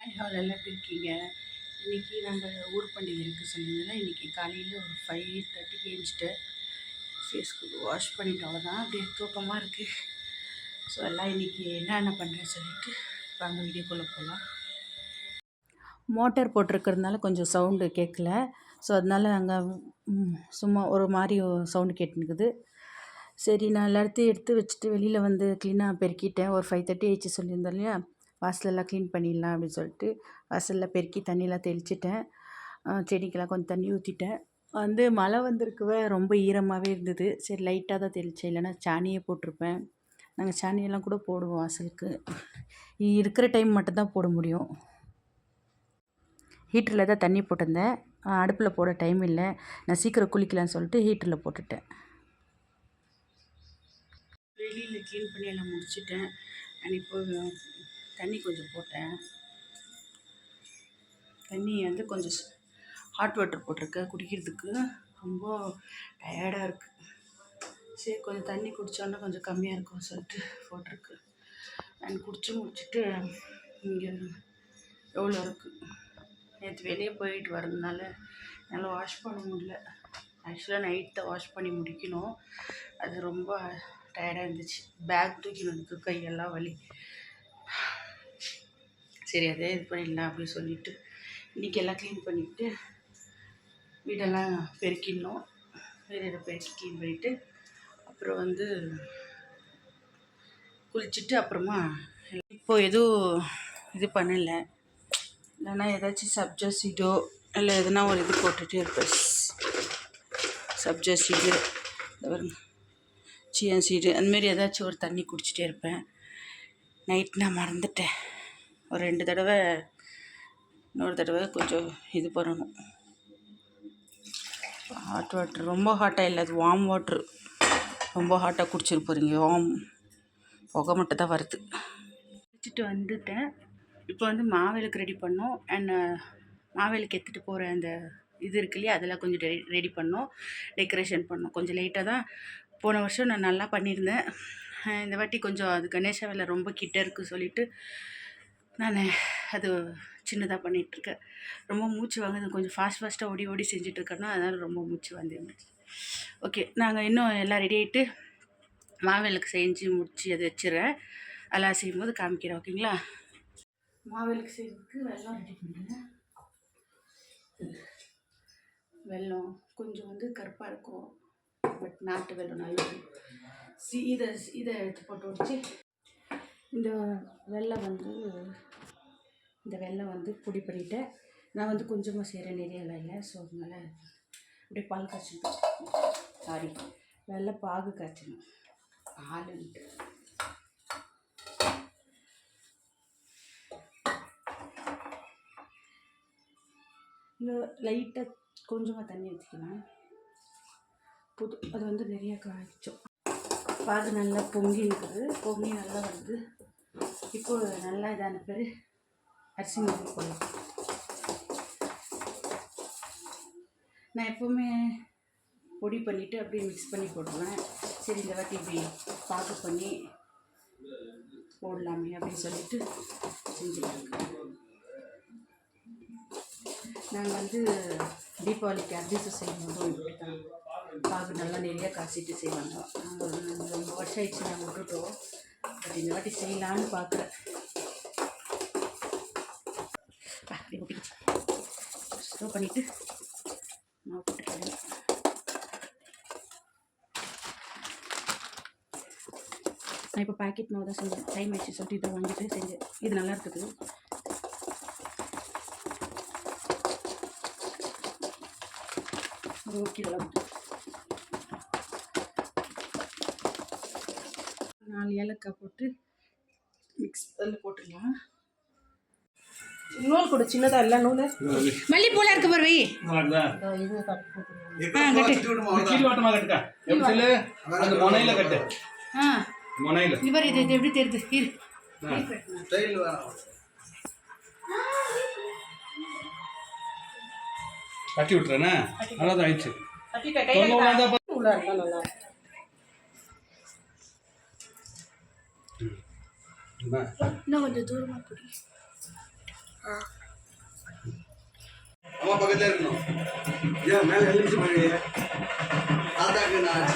Hello எல்லாம் எப்படி இருக்கீங்க இன்றைக்கி நாங்கள் ஊர் பண்டிகை இருக்குது சொல்லியிருந்தோம் இன்றைக்கி காலையில் ஒரு ஃபைவ் தேர்ட்டிக்கு எழுந்துட்டு ஃபேஸ்க்கு வாஷ் பண்ணிட்டு அவ்வளோதான் அப்படியே தூக்கமாக இருக்குது ஸோ எல்லாம் இன்றைக்கி என்னென்ன பண்ணுறேன்னு சொல்லிட்டு வாங்க வீடியோக்குள்ளே போகலாம் மோட்டார் போட்டிருக்கிறதுனால கொஞ்சம் சவுண்டு கேட்கல. ஸோ அதனால் அங்கே சும்மா ஒரு மாதிரி சவுண்டு கேட்டுனுக்குது சரி நான் எல்லாத்தையும் எடுத்து வச்சுட்டு வெளியில் வந்து க்ளீனாக பெருக்கிட்டேன். ஒரு ஃபைவ் தேர்ட்டி ஆயிடுச்சு சொல்லியிருந்தேன் இல்லையா? வாசலெல்லாம் க்ளீன் பண்ணிடலாம் அப்படின்னு சொல்லிட்டு வாசலில் பெருக்கி தண்ணியெலாம் தெளிச்சிட்டேன். செடிக்கெல்லாம் கொஞ்சம் தண்ணி ஊற்றிட்டேன் வந்து மழை வந்திருக்கவே ரொம்ப ஈரமாகவே இருந்தது. சரி லைட்டாக தான் தெளித்தேன் இல்லைன்னா சாணியே போட்டிருப்பேன். நாங்கள் சாணியெல்லாம் கூட போடுவோம் வாசலுக்கு. இருக்கிற டைம் மட்டும்தான் போட முடியும். ஹீட்டரில் தான் தண்ணி போட்டிருந்தேன். அடுப்பில் போட டைம் இல்லை. நான் சீக்கிரம் குளிக்கலான்னு சொல்லிட்டு ஹீட்டரில் போட்டுட்டேன். வெளியில் க்ளீன் பண்ணி எல்லாம் முடிச்சிட்டேன். நான் இப்போ தண்ணி கொஞ்சம் போட்டேன். தண்ணி வந்து கொஞ்சம் ஹாட் வாட்டர் போட்டிருக்கேன் குடிக்கிறதுக்கு. ரொம்ப டயர்டாக இருக்குது சரி கொஞ்சம் தண்ணி குடித்தோன்னா கொஞ்சம் கம்மியாக இருக்கும் சொல்லிட்டு போட்டிருக்கு. நான் குடிச்சு முடிச்சுட்டு இங்கே எவ்வளோ இருக்குது நேற்று வெளியே போயிட்டு வரதுனால என்னால் வாஷ் பண்ண முடியல. ஆக்சுவலாக நைட் தான் வாஷ் பண்ணி முடிக்கணும். அது ரொம்ப டயர்டாக இருந்துச்சு. பேக் தூக்கினதுக்கு கையெல்லாம் வலி. சரி அதே இது பண்ணிடலாம் அப்படின்னு சொல்லிட்டு இன்றைக்கி எல்லாம் க்ளீன் பண்ணிவிட்டு வீடெல்லாம் பெருக்கிடணும். வீடெல்லாம் பெருக்கி க்ளீன் பண்ணிவிட்டு அப்புறம் வந்து குளிச்சுட்டு அப்புறமா இப்போது எதுவும் இது பண்ணலை. இல்லைன்னா ஏதாச்சும் சப்ஜா சீடோ இல்லை எதுனா ஒரு இது போட்டுகிட்டே இருப்பேன். சப்ஜெக்ட் சீடு சீன் சீடு அந்தமாரி ஏதாச்சும் ஒரு தண்ணி குடிச்சிட்டே இருப்பேன். நைட் நான் மறந்துட்டேன். ஒரு ரெண்டு தடவை இன்னொரு தடவை கொஞ்சம் இது பண்ணணும். ஹாட் வாட்ரு ரொம்ப ஹாட்டாக இல்லை அது வார்ம் வாட்ரு ரொம்ப ஹாட்டாக குடிச்சிட்டு போகிறீங்க வார்ம் புகை மட்டும் தான் வருது. குடிச்சிட்டு வந்துட்டேன். இப்போ வந்து மாவிளக்கு ரெடி பண்ணோம். அண்ட் uh, மாவிளக்கு எடுத்துகிட்டு போகிற அந்த இது இருக்கு இல்லையா அதெல்லாம் கொஞ்சம் ரெடி ரெடி பண்ணோம். டெக்கரேஷன் பண்ணோம். கொஞ்சம் லேட்டாக தான் போன வருஷம் நான் நல்லா பண்ணியிருந்தேன். இந்த வாட்டி கொஞ்சம் அது கணேச வேலை ரொம்ப கிட்ட இருக்குது சொல்லிவிட்டு நான் அது சின்னதாக பண்ணிகிட்ருக்கேன் ரொம்ப மூச்சு வாங்குது கொஞ்சம் ஃபாஸ்ட் ஃபாஸ்ட்டாக ஓடி ஓடி செஞ்சிட்ருக்கேன்னா அதனால் ரொம்ப மூச்சு வந்துருந்துச்சு ஓகே நாங்கள் இன்னும் எல்லாம் ரெடி ஆகிட்டு மாவிளக்கு செஞ்சு முடித்து அதை வச்சிடுறேன். அதெல்லாம் செய்யும்போது காமிக்கிறேன் ஓகேங்களா மாவிளக்கு செய்யறதுக்கு வெள்ளம் ரெடி பண்ணுறேன் வெல்லம் கொஞ்சம் வந்து கருப்பாக இருக்கும். பட் நாட்டு வெல்லம் நல்லது சி இதை இதை எடுத்து போட்டு வச்சு இந்த வெள்ளம் வந்து இந்த வெள்ளம் வந்து பொடி பண்ணிட்டேன் நான் வந்து கொஞ்சமாக செய்கிறேன் நிறைய இல்லை ஸோ அதனால் அப்படியே பால் காய்ச்சணும் சாரி வெள்ளை பாகு காய்ச்சணும் பால் இந்த லைட்டாக கொஞ்சமாக தண்ணி ஊற்றிக்கலாம் புது அது வந்து நிறைய காய்ச்சோம் பாகு நல்லா பொங்கி இருக்குது பொங்கி நல்லா வந்து இப்போ நல்லா இதான பேர் அரிசி மாவு போடலாம் நான் எப்போவுமே பொடி பண்ணிவிட்டு அப்படியே மிக்ஸ் பண்ணி போட்டுருவேன். சரி இந்த வாட்டி இப்படி பாக்கு பண்ணி போடலாமே அப்படின்னு சொல்லிட்டு செஞ்சுருக்கேன் நாங்கள் வந்து தீபாவளிக்கு அதிர்ஷ்டம் செய்யும்போதும் இப்படி தான் பாகு நல்லா நிறையா காய்ச்சிட்டு செய்வாங்க. நாங்கள் ரொம்ப வருஷம் ஆயிடுச்சு நாங்கள் விட்டுட்டோம். பட் இந்த வாட்டி செய்யலான்னு பார்க்குறேன். ஸ்டோவ் பண்ணிவிட்டு நான் போட்டுக்கிறேன் நான் இப்போ பாக்கெட் மாவு தான் செஞ்சேன். டைம் ஆயிடுச்சு சொல்லிட்டு இதை வாங்கிட்டு செஞ்சேன். இது நல்லா இருக்குது. ஒரு கிலோ நாலு ஏலக்காய் போட்டு மிக்ஸ் அதில் போட்டுடலாம். நூல் கொடு சின்னதா இல்ல நூல். மல்லிப்பூலாம் இருக்க பாரு வை. இது கட்டு போட்டுருவோம் ஆ கட்டு. கீழ் வட்டமா கட்டுக்கா? எப்படி சொல்லு? அந்த முனையில கட்டு. ஆ. முனையில. இது பாரு இது இது எப்படி தெரியுது? இரு. கட்டி விட்டுறேனே? நல்லா தான் ஆயிடுச்சு. கட்டி தொண்ணூறு கையில நூலா இருந்தா நல்லா? இன்னும் கொஞ்சம் தூரமாக பிடி. அம்மா பக்கத்துல இருக்கணும். ஏன் மேல எழுந்துச்சு பண்ணுவீங்க தாத்தாக்கு நான்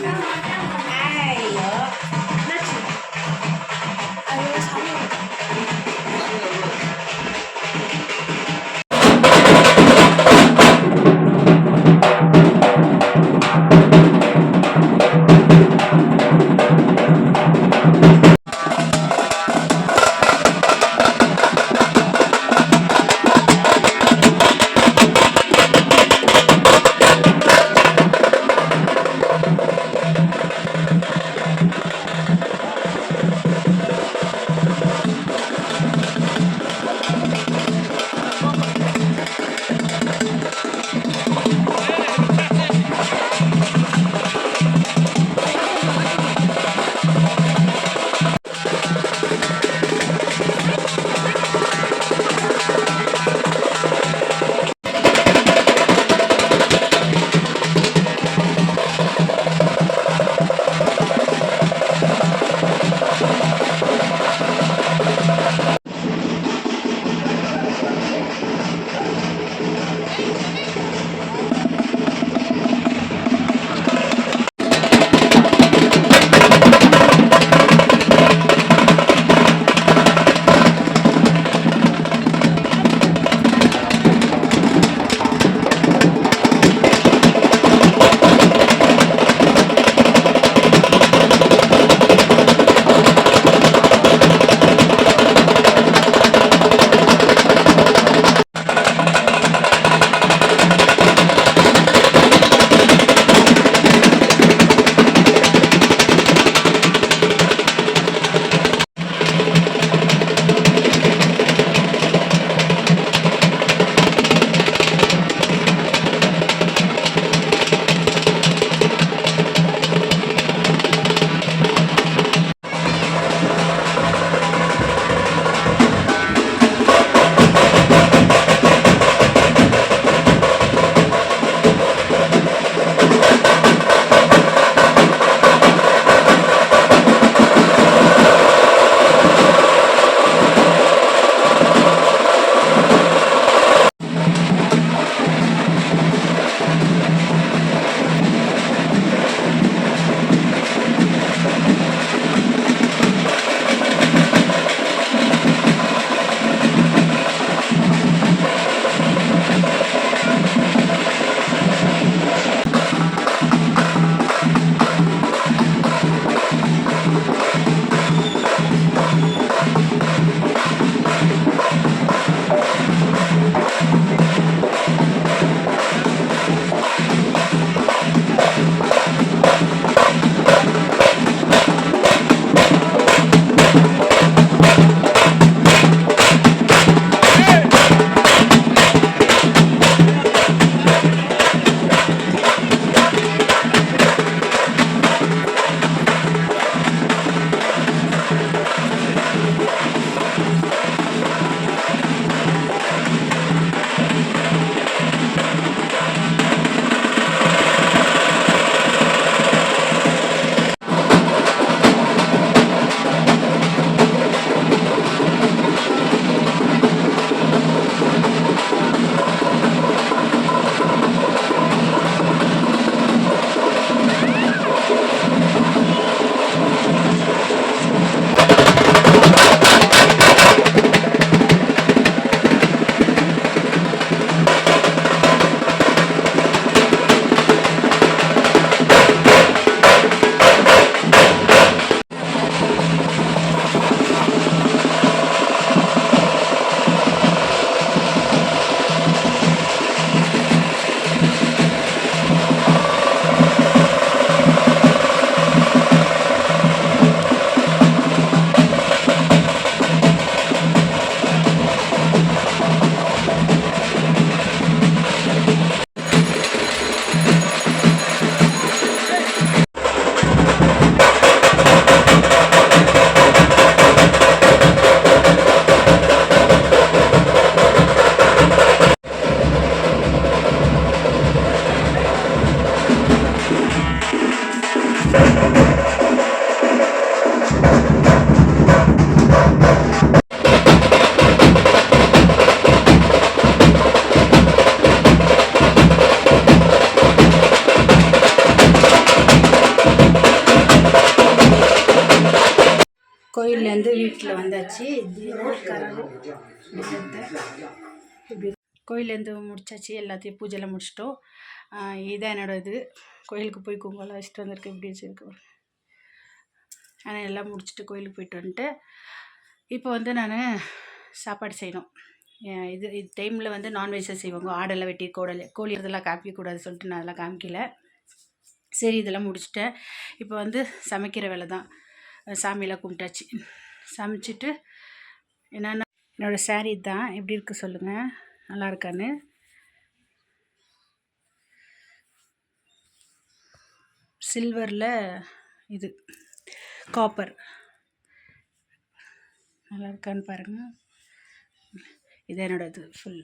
கோயிலேருந்து வீட்டில் வந்தாச்சு. கோயிலேருந்து முடிச்சாச்சு. எல்லாத்தையும் பூஜையில் முடிச்சிட்டோம். இதுதான் என்னோட இது. கோயிலுக்கு போய் கும்பலாக வச்சுட்டு வந்திருக்கேன். இப்படி வச்சுருக்கு. ஆனால் எல்லாம் முடிச்சுட்டு கோயிலுக்கு போயிட்டு வந்துட்டு இப்போ வந்து நான் சாப்பாடு செய்யணும். இது இது டைமில் வந்து நான்வெஜ்ஜாக செய்வாங்க. ஆடெல்லாம் வெட்டி கோடலை கோழி இதெல்லாம் காமிக்கக்கூடாது சொல்லிட்டு நான் அதெல்லாம் காமிக்கல. சரி இதெல்லாம் முடிச்சுட்டேன். இப்போ வந்து சமைக்கிற வேலை தான் சாமியெல்லாம் கும்பிட்டாச்சு. சமைச்சிட்டு என்னென்ன என்னோடய சாரீ தான். எப்படி இருக்குது சொல்லுங்கள் நல்லா இருக்கான்னு. சில்வரில் இது காப்பர் நல்லா இருக்கான்னு பாருங்கள் இது என்னோட இது ஃபுல்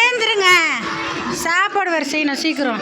ஏந்திருங்க. சாப்பாடு வர செய்யணும் சீக்கிரம்.